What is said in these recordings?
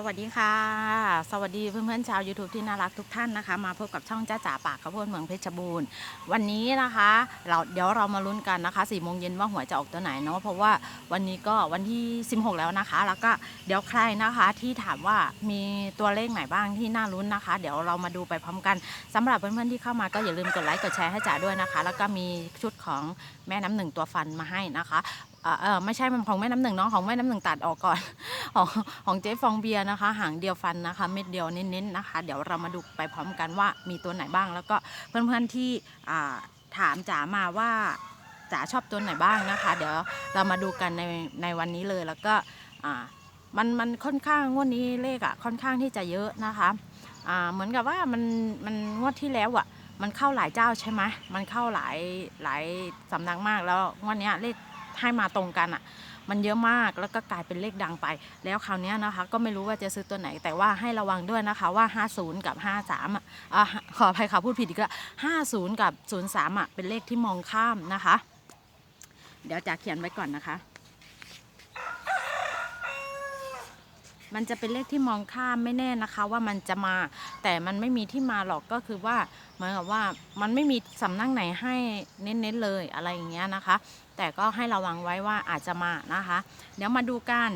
สวัสดีค่ะ สวัสดีเพื่อนๆชาว YouTube ที่น่ารักทุกท่านนะคะ มาพบกับช่องจ้าจ๋าปากข้าวโพดเมืองเพชรบูรณ์ วันนี้นะคะเราเดี๋ยวเรามาลุ้นกันนะคะ4โมงเย็นว่าหวยจะออกตัวไหนเนาะเพราะว่าวันนี้ก็วันที่ 16 แล้วนะคะ แล้วก็เดี๋ยวใครนะคะที่ถามว่ามีตัวเลขไหนบ้างที่น่าลุ้นนะคะ เดี๋ยวเรามาดูไปพร้อมกันสำหรับเพื่อนๆที่เข้ามาก็อย่าลืมกดไลค์กดแชร์ให้จ๋าด้วยนะคะ แล้วก็มีชุดของแม่น้ำหนึ่งตัวฟันมาให้นะคะ เออเออไม่ใช่มันของแม่น้ำหนึ่งเน้องของแม่น้ำหนึ่งตัดออกก่อน ของของเจ๊ฟองเบียร์นะคะ หางเดียวฟันนะคะ เม็ดเดียวเน้นๆนะคะ เดี๋ยวเรามาดูไปพร้อมกันว่ามีตัวไหนบ้าง แล้วก็เพื่อนๆที่ถามจ๋ามาว่าจ๋าชอบตัวไหนบ้างนะคะ เดี๋ยวเรามาดูกันในในวันนี้เลยแล้วก็มันมันค่อนข้างงวดนี้เลขอะค่อนข้างที่จะเยอะนะคะเหมือนกับว่ามันมันงวดที่แล้วอะมันเข้าหลายเจ้าใช่ไหมมันเข้าหลายหลายสำนักมากแล้วงวดนี้เลข ให้มาตรงกันอะ มันเยอะมากแล้วก็กลายเป็นเลขดังไป แล้วคราวนี้นะคะ ก็ไม่รู้ว่าจะซื้อตัวไหนแต่ว่าให้ระวังด้วยนะคะว่า 50 กับ 53อะอะขออภัยค่ะพูดผิดอีกแล้ว50 กับ 03อะเป็นเลขที่มองข้ามนะคะ เดี๋ยวจะเขียนไว้ก่อนนะคะ มันจะเป็นเลขที่มองข้ามไม่แน่นะคะ ว่ามันจะมา แต่มันไม่มีที่มาหรอกก็คือว่าเหมือนกับว่ามันไม่มีสำนักไหนให้เน้นๆเลยอะไรอย่างเงี้ยนะคะ แต่ก็ให้ระวังไว้ว่าอาจจะมานะคะ เดี๋ยวมาดูกัน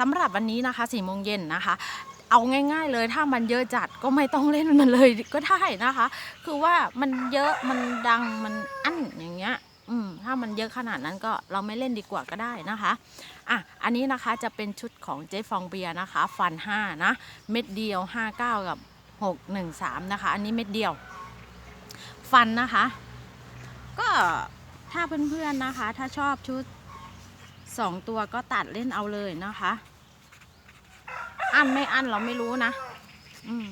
สำหรับวันนี้นะคะสี่โมงเย็นนะคะเอาง่าย ๆ เลยถ้ามันเยอะจัดก็ไม่ต้องเล่นมันเลยก็ได้นะคะ คือว่ามันเยอะมันดังมันอั้นอย่างเงี้ย อืมถ้ามันเยอะขนาดนั้นก็เราไม่เล่นดีกว่าก็ได้นะคะ อะอันนี้นะคะจะเป็นชุดของเจ๊ฟองเบียร์นะคะ ฟัน 5 นะ เม็ดเดียว 59 กับ 613 นะคะ อันนี้เม็ดเดียว ฟันนะคะ ก็ถ้าเพื่อนๆนะคะ ถ้าชอบชุด 2 ตัวก็ตัดเล่นเอาเลยนะคะ อั้นไม่อั้นเราไม่รู้นะ อืม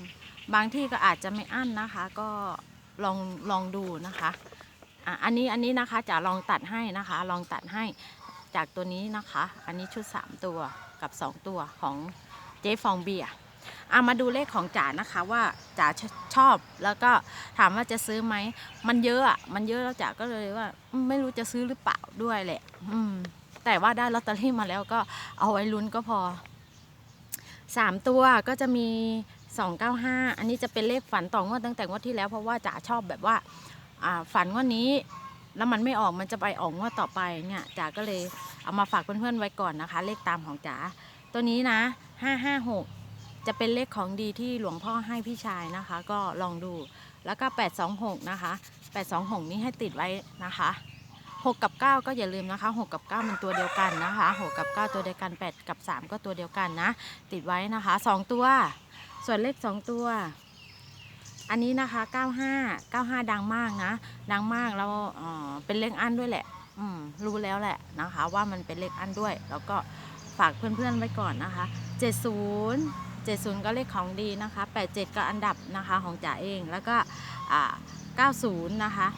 บางที่ก็อาจจะไม่อั้นนะคะ ก็ลองลองดูนะคะอะอันนี้อันนี้นะคะจะลองตัดให้นะคะ ลองตัดให้ จากตัวนี้นะคะ อันนี้ชุด 3 ตัวกับ 2 ตัวของเจ๊ฟองเบียร์อะมาดูเลขของจ๋านะคะว่าจ๋าชอบแล้วก็ถามว่าจะซื้อไหม มันเยอะอะมันเยอะแล้วจ๋าก็เลยว่า ไม่รู้จะซื้อหรือเปล่าด้วยแหละ อืม แต่ว่าได้ลอตเตอรี่มาแล้วก็เอาไว้ลุ้นก็พอสามตัวก็จะมีสองเก้าห้าอันนี้จะเป็นเลขฝันต่องวดตั้งแต่งวดที่แล้วเพราะว่าจ๋าชอบแบบว่าฝันงว่านี้ แล้วมันไม่ออกมันจะไปออกงวดต่อไปเนี่ยจ๋าก็เลยเอามาฝากเพื่อนๆไว้ก่อนนะคะ เลขตามของจ๋าตัวนี้นะห้าห้าหกจะเป็นเลขของดีที่หลวงพ่อให้พี่ชายนะคะ ก็ลองดูแล้วก็แปดสองหกนะคะแปดสองหกนี้ให้ติดไว้นะคะ6กับ 9 ก็อย่าลืมนะคะ 6 กับ 9 มันตัวเดียวกันนะคะ6กับ 9 ตัวเดียวกัน 8 กับ 3 ก็ตัวเดียวกันนะ ติดไว้นะคะ 2 ตัว ส่วนเลข 2 ตัว อันนี้นะคะ 95 95 ดังมากนะ ดังมากแล้วเออเป็นเลขอั้นด้วยแหละ อืมรู้แล้วแหละนะคะ ว่ามันเป็นเลขอั้นด้วย แล้วก็ฝากเพื่อนๆไว้ก่อนนะคะ 70 70 ก็เลขของดีนะคะ 87 ก็อันดับนะคะของจ๋าเอง แล้วก็อ่า90 นะคะ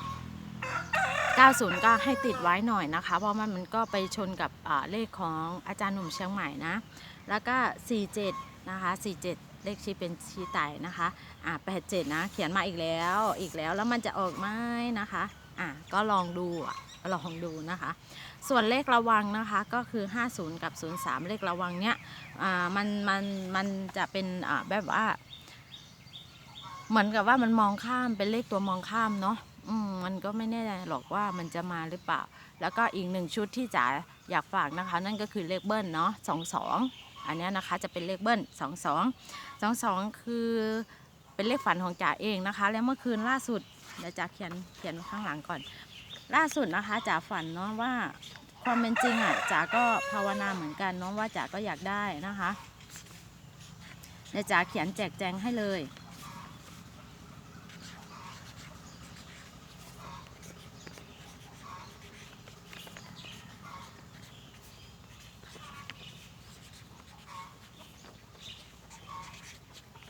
90 ก็ให้ติดไว้หน่อยนะคะ เพราะมันมันก็ไปชนกับเลขของอาจารย์หนุ่มเชียงใหม่นะ แล้วก็ 47 นะคะ 47 เลขชีเป็นชีไตนะคะอ่า87นะ เขียนมาอีกแล้วอีกแล้วแล้วมันจะออกไหมนะคะอะก็ลองดูลองดูนะคะ ส่วนเลขระวังนะคะก็คือ 50 กับ 03 เลขระวังเนี้ยอ่ามันมันมันจะเป็นอ่าแบบว่าเหมือนกับว่ามันมองข้ามเป็นเลขตัวมองข้ามเนาะอืมมันก็ไม่แน่ใจหรอกว่ามันจะมาหรือเปล่า แล้วก็อีกหนึ่งชุดที่จ๋าอยากฝากนะคะ นั่นก็คือเลขเบิ้ลเนาะสองสอง อันนี้นะคะจะเป็นเลขเบิ้ลสองสองสองสองคือเป็นเลขฝันของจ๋าเองนะคะ แล้วเมื่อคืนล่าสุดเดี๋ยวจ๋าเขียนเขียนข้างหลังก่อน ล่าสุดนะคะจ๋าฝันเนาะว่าความเป็นจริงอะจ๋าก็ภาวนาเหมือนกันเนาะว่าจ๋าก็อยากได้นะคะเดี๋ยวจ๋าเขียนแจกแจงให้เลย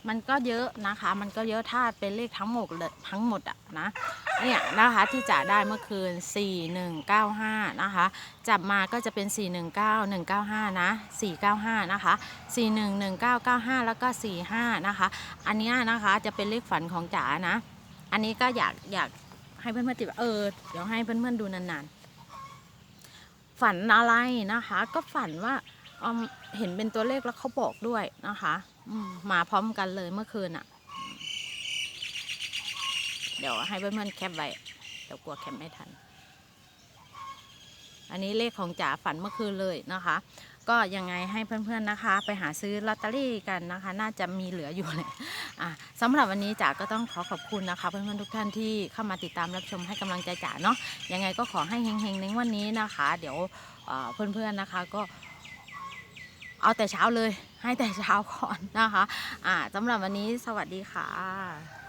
มันก็เยอะนะคะ มันก็เยอะถ้าเป็นเลขทั้งหมดเลยทั้งหมดอะนะเนี่ยนะคะที่จะได้เมื่อคืน 4195 นะคะ จับมาก็จะเป็น 419 195 นะ 495 นะคะ 411995 แล้วก็ 45 นะคะ อันนี้นะคะจะเป็นเลขฝันของจ๋านะ อันนี้ก็อยากอยากให้เพื่อนๆติดเออเดี๋ยวให้เพื่อนๆดูนานๆ ฝันอะไรนะคะ ก็ฝันว่าอืมเห็นเป็นตัวเลขแล้วเขาบอกด้วยนะคะ มาพร้อมกันเลยเมื่อคืนอะ่ะ เดี๋ยวให้เพื่อนๆแคปไว้เดี๋ยวกลัวแคปไม่ทัน อันนี้เลขของจ๋าฝันเมื่อคืนเลยนะคะ ก็ยังไงให้เพื่อนๆนะคะ ไปหาซื้อลอตเตอรี่กันนะคะ น่าจะมีเหลืออยู่เลยอะสำหรับวันนี้จ๋าก็ต้องขอขอบคุณนะคะ เพื่อนๆทุกท่านที่เข้ามาติดตามรับชมให้กำลังใจจ๋าเนาะยังไงก็ขอให้เฮงๆในวันนี้นะคะ เดี๋ยวเพื่อนๆนะคะก็ เอาแต่เช้าเลย ให้แต่เช้าก่อนนะคะ อ่าสำหรับวันนี้สวัสดีค่ะ